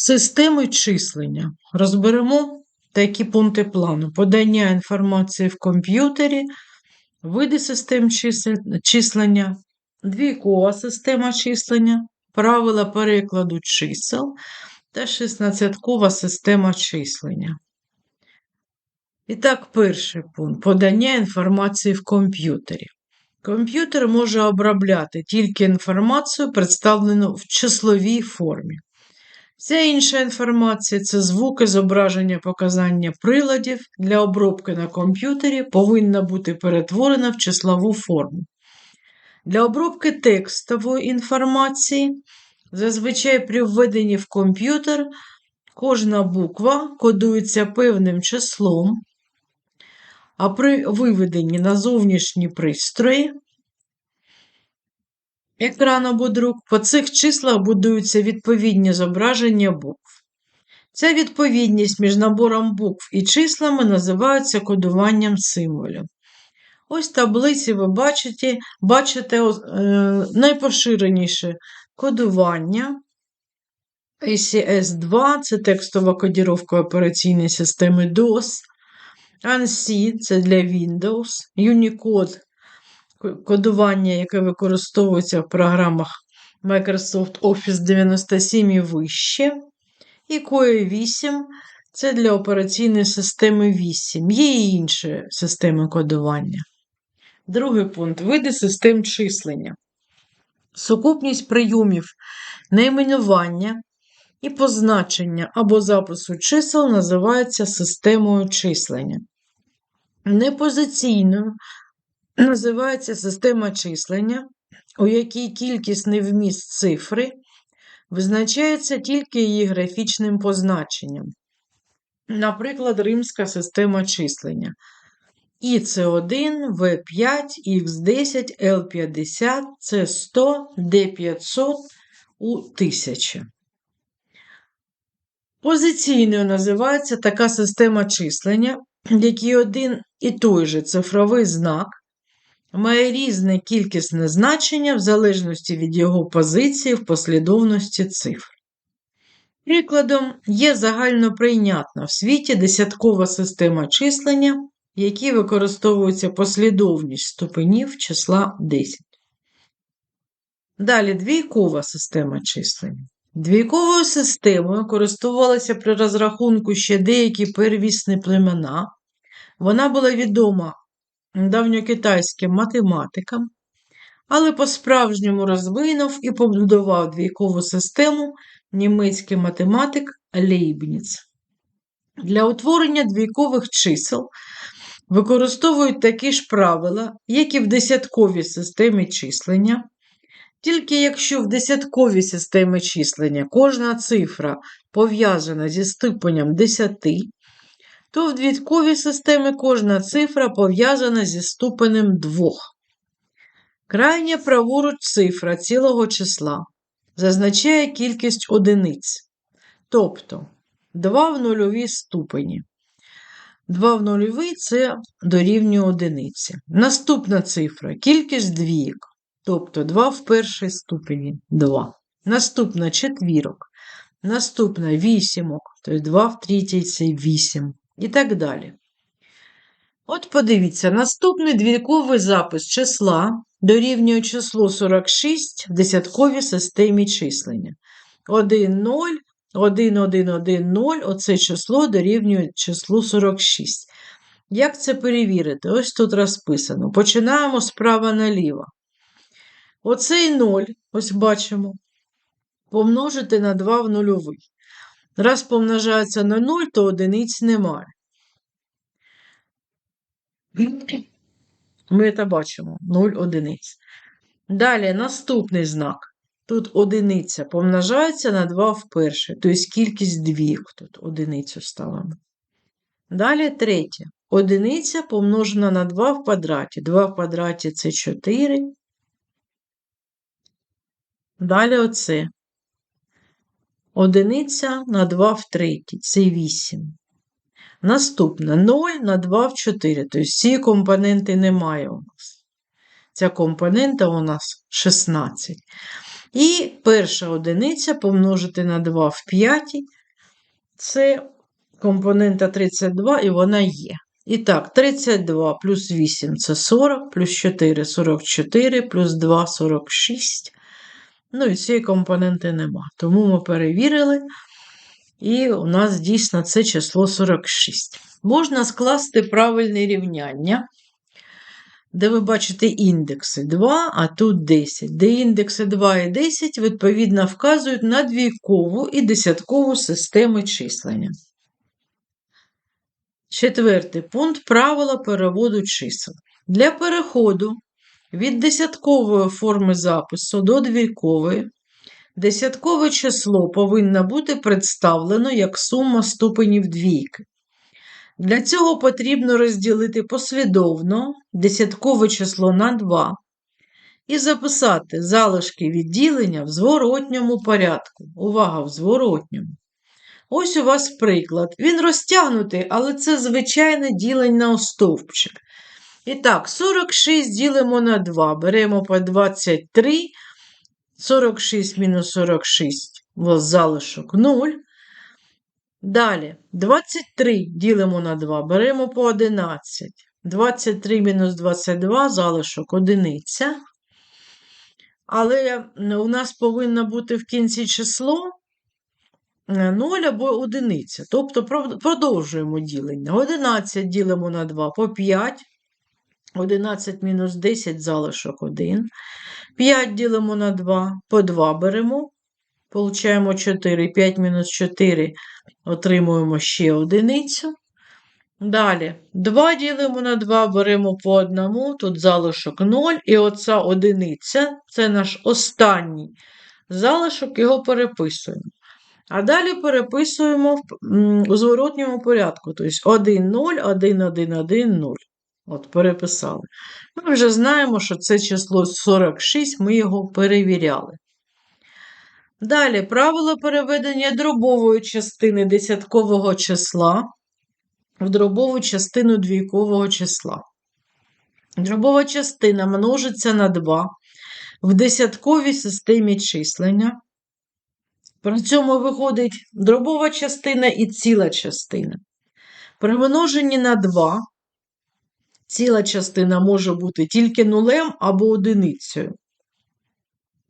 Системи числення. Розберемо такі пункти плану: подання інформації в комп'ютері, види систем числення, двійкова система числення, правила перекладу чисел та 16-кова система числення. І так, перший пункт подання інформації в комп'ютері. Комп'ютер може обробляти тільки інформацію, представлену в числовій формі. Вся інша інформація це звуки, зображення, показання приладів для обробки на комп'ютері повинна бути перетворена в числову форму. Для обробки текстової інформації, зазвичай при введенні в комп'ютер, кожна буква кодується певним числом, а при виведенні на зовнішні пристрої екран по цих числах будуються відповідні зображення букв. Ця відповідність між набором букв і числами називається кодуванням символів. Ось в таблиці ви бачите, бачите е, найпоширеніше кодування. ACS2 це текстова кодіровка операційної системи DOS. ANSI це для Windows, Unicode кодування, яке використовується в програмах Microsoft Office 97 і вище. І COE 8 це для операційної системи 8. Є і інші системи кодування. Другий пункт види систем числення. Сукупність прийомів найменування і позначення або запису чисел називається системою числення. Непозиційною називається система числення, у якій кількісний вміст цифри визначається тільки її графічним позначенням. Наприклад, римська система числення. І це 1 В5, Х10, Л50, С100, Д500 у 1000. Позиційною називається така система числення, в якій один і той же цифровий знак має різне кількісне значення в залежності від його позиції в послідовності цифр. Прикладом, є загальноприйнятна в світі десяткова система числення, в якій використовується послідовність ступенів числа 10. Далі двійкова система числення. Двійковою системою користувалися при розрахунку ще деякі первісні племена. Вона була відома давньокитайським математикам, але по-справжньому розвинув і побудував двійкову систему німецький математик Лейбніц. Для утворення двійкових чисел використовують такі ж правила, як і в десятковій системі числення. Тільки якщо в десятковій системі числення кожна цифра пов'язана зі ступенем 10, то в двійковій системі кожна цифра пов'язана зі ступенем 2. Крайня праворуч цифра цілого числа зазначає кількість одиниць, тобто 2 в нульовій ступені. 2 в нульовій це дорівнює одиниці. Наступна цифра кількість двійок, тобто 2 в першій ступені 2. Наступна четвірок. Наступна вісімок, тобто 2 в третій це 8 і так далі. От подивіться, наступний двійковий запис числа дорівнює числу 46 в десятковій системі числення. 1, 0, 1, 1, 1, 0, оце число дорівнює числу 46. Як це перевірити? Ось тут розписано. Починаємо справа наліво. Оцей 0, ось бачимо, помножити на 2 в нульовий. Раз помножається на 0, то одиниць немає. Ми це бачимо 0 одиниць. Далі наступний знак. Тут одиниця помножається на 2 вперше, тобто кількість двійок тут одиницю ставимо. Далі третє. Одиниця помножена на 2 в квадраті. 2 в квадраті це 4. Далі оце. Одиниця на 2 в третій, це 8. Наступне 0 на 2 в 4. Тобто ці компоненти немає у нас. Ця компонента у нас 16. І перша одиниця помножити на 2 в п'ятій. Це компонента 32, і вона є. І так, 32 плюс 8 це 40, плюс 4 44, плюс 2 46. Ну і цієї компоненти нема. Тому ми перевірили, і у нас дійсно це число 46. Можна скласти правильне рівняння, де ви бачите індекси 2, а тут 10, де індекси 2 і 10, відповідно, вказують на двійкову і десяткову системи числення. Четвертий пункт правила переводу чисел. Для переходу від десяткової форми запису до двійкової десяткове число повинно бути представлено як сума ступенів двійки. Для цього потрібно розділити послідовно десяткове число на 2 і записати залишки відділення в зворотньому порядку. Увага в зворотньому. Ось у вас приклад. Він розтягнутий, але це звичайне ділення на стовпчик. І так, 46 ділимо на 2, беремо по 23, 46 мінус 46, ось залишок 0. Далі, 23 ділимо на 2, беремо по 11. 23 мінус 22, залишок одиниця. Але у нас повинно бути в кінці число 0 або одиниця. Тобто продовжуємо ділення. 11 ділимо на 2 по 5. 11 мінус 10 залишок 1. 5 ділимо на 2, по 2 беремо. Получаємо 4. 5 мінус 4 отримуємо ще одиницю. Далі 2 ділимо на 2, беремо по одному, тут залишок 0, і оця одиниця це наш останній залишок, його переписуємо. А далі переписуємо у зворотньому порядку. Тобто 1, 0, 1, 1, 1, 0. От, переписали. Ми вже знаємо, що це число 46, ми його перевіряли. Далі правило переведення дробової частини десяткового числа в дробову частину двійкового числа. Дробова частина множиться на 2 в десятковій системі числення. При цьому виходить дробова частина і ціла частина. При множенні на 2 ціла частина може бути тільки нулем або одиницею.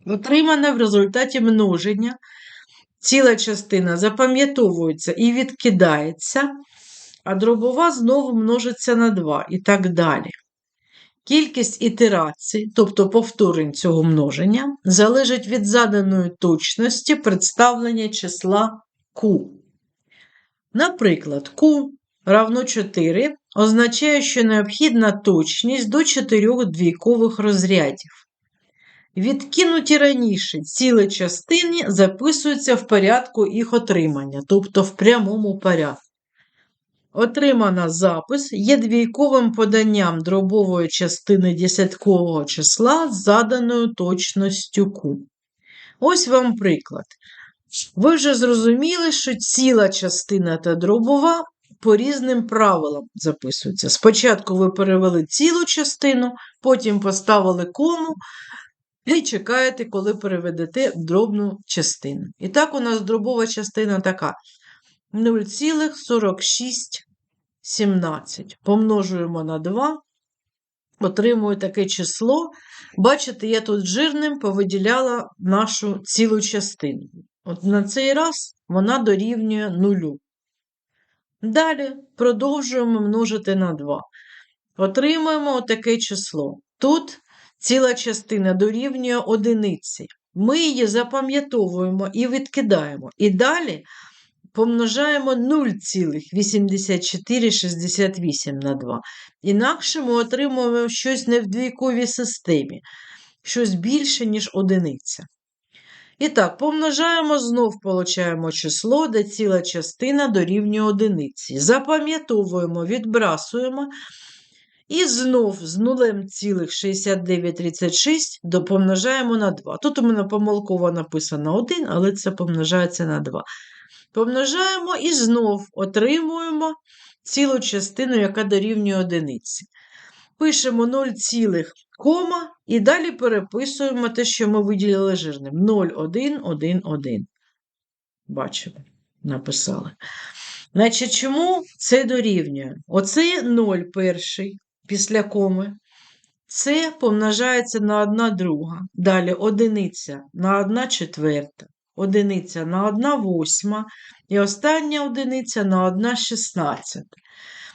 Отримана в результаті множення, ціла частина запам'ятовується і відкидається, а дробова знову множиться на 2 і так далі. Кількість ітерацій, тобто повторень цього множення, залежить від заданої точності представлення числа Q. Наприклад, Q равно 4 означає, що необхідна точність до 4 двійкових розрядів. Відкинуті раніше цілі частини записуються в порядку їх отримання, тобто в прямому порядку. Отримана запис є двійковим поданням дробової частини десяткового числа з заданою точністю Q. Ось вам приклад. Ви вже зрозуміли, що ціла частина та дробова по різним правилам записуються. Спочатку ви перевели цілу частину, потім поставили кому і чекаєте, коли переведете дробну частину. І так, у нас дробова частина така: 0,4617. Помножуємо на 2, отримую таке число. Бачите, я тут жирним повиділяла нашу цілу частину. От на цей раз вона дорівнює нулю. Далі продовжуємо множити на 2. Отримуємо таке число. Тут ціла частина дорівнює одиниці. Ми її запам'ятовуємо і відкидаємо. І далі помножаємо 0,8468 на 2. Інакше ми отримуємо щось не в двійковій системі, щось більше, ніж одиниця. І так, помножаємо, знов получаємо число, де ціла частина дорівнює одиниці. Запам'ятовуємо, відбрасуємо. І знов з 0,6936 допомножаємо на 2. Тут у мене помилково написано 1, але це помножається на 2. Помножаємо і знов отримуємо цілу частину, яка дорівнює одиниці. Пишемо кома, і далі переписуємо те, що ми виділили жирним. 0, 1, 1, 1. Бачимо, написали. Значить, чому це дорівнює? Оце 0 перший після коми. Це помножається на 1 друга. Далі одиниця на 1 четверта, одиниця на 1 восьма і остання одиниця на 1 шістнадцята.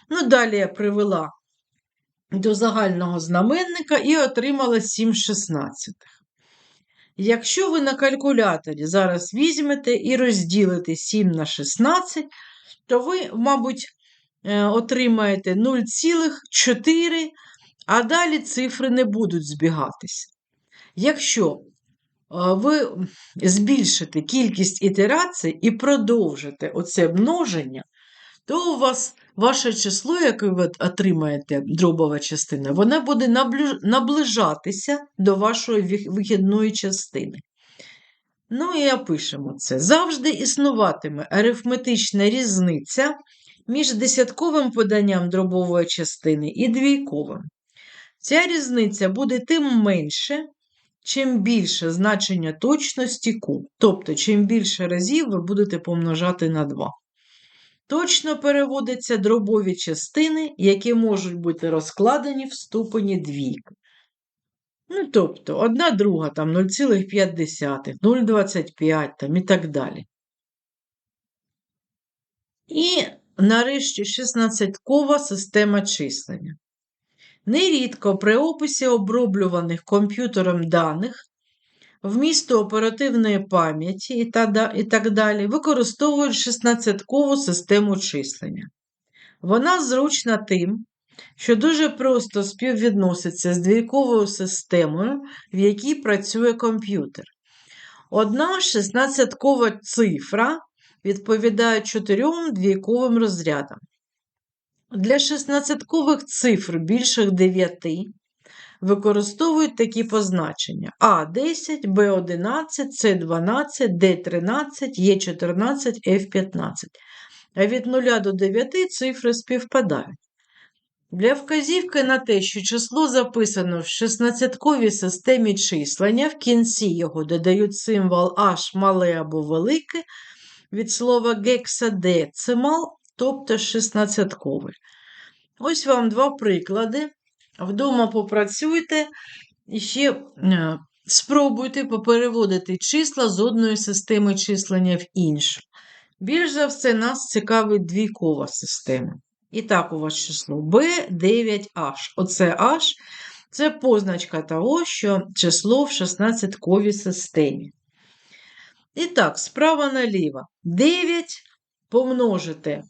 Ну, далі я привела до загального знаменника і отримала 7 шістнадцятих. Якщо ви на калькуляторі зараз візьмете і розділите 7 на 16, то ви, мабуть, е, отримаєте 0,4, а далі цифри не будуть збігатися. Якщо е, ви збільшите кількість ітерацій і продовжите оце множення, то у вас ваше число, яке ви отримаєте, дробова частина, вона буде наближатися до вашої вихідної частини. Ну і опишемо це. Завжди існуватиме арифметична різниця між десятковим поданням дробової частини і двійковим. Ця різниця буде тим менше, чим більше значення точності Q. Тобто, чим більше разів ви будете помножати на 2. Точно переводяться дробові частини, які можуть бути розкладені в ступені двійки. Ну, тобто, одна друга там 0,5, 0,25 там і так далі. І нарешті 16-кова система числення. Нерідко при описі оброблюваних комп'ютером даних вмісту оперативної пам'яті і так далі використовують 16-кову систему числення. Вона зручна тим, що дуже просто співвідноситься з двійковою системою, в якій працює комп'ютер. Одна 16-кова цифра відповідає чотирьом двійковим розрядам. Для 16-кових цифр більших 9 використовують такі позначення А10, Б11, С12, Д13, Е14, Ф15. А від 0 до 9 цифри співпадають. Для вказівки на те, що число записано в 16-ковій системі числення, в кінці його додають символ H мале або велике від слова гексадецимал, тобто 16-ковий. Ось вам два приклади. Вдома попрацюйте і ще е, спробуйте попереводити числа з одної системи числення в іншу. Більш за все, нас цікавить двійкова система. І так, у вас число B9H. Оце H це позначка того, що число в 16-ковій системі. І так, справа наліво. 9 помножити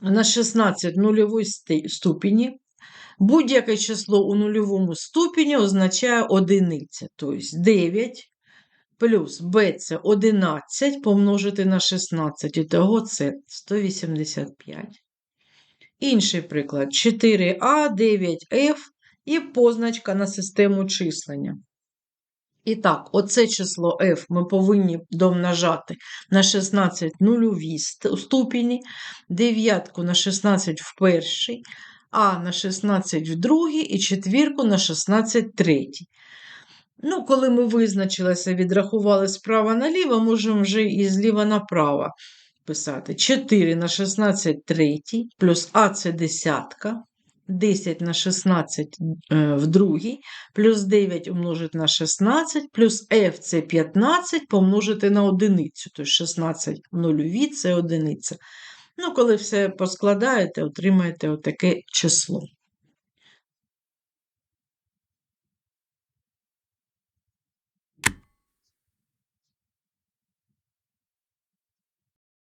на 16 нульової ступені. Будь-яке число у нульовому ступені означає одиниця. Тобто 9 плюс b це 11 помножити на 16, і того це 185. Інший приклад 4а, 9f і позначка на систему числення. І так, оце число f ми повинні домножати на 16 нульовій ступені, дев'ятку на 16 в перший, а на 16 в другий і четвірку на 16 в третій. Ну, коли ми визначилися, відрахували справа наліво, можемо вже і зліва направо писати 4 на 16 третій, плюс А це десятка, 10 на 16 е, в другій, плюс 9 умножити на 16, плюс F це 15 помножити на одиницю, тобто 16 в нульові це одиниця. Ну, коли все поскладаєте, отримаєте отаке число.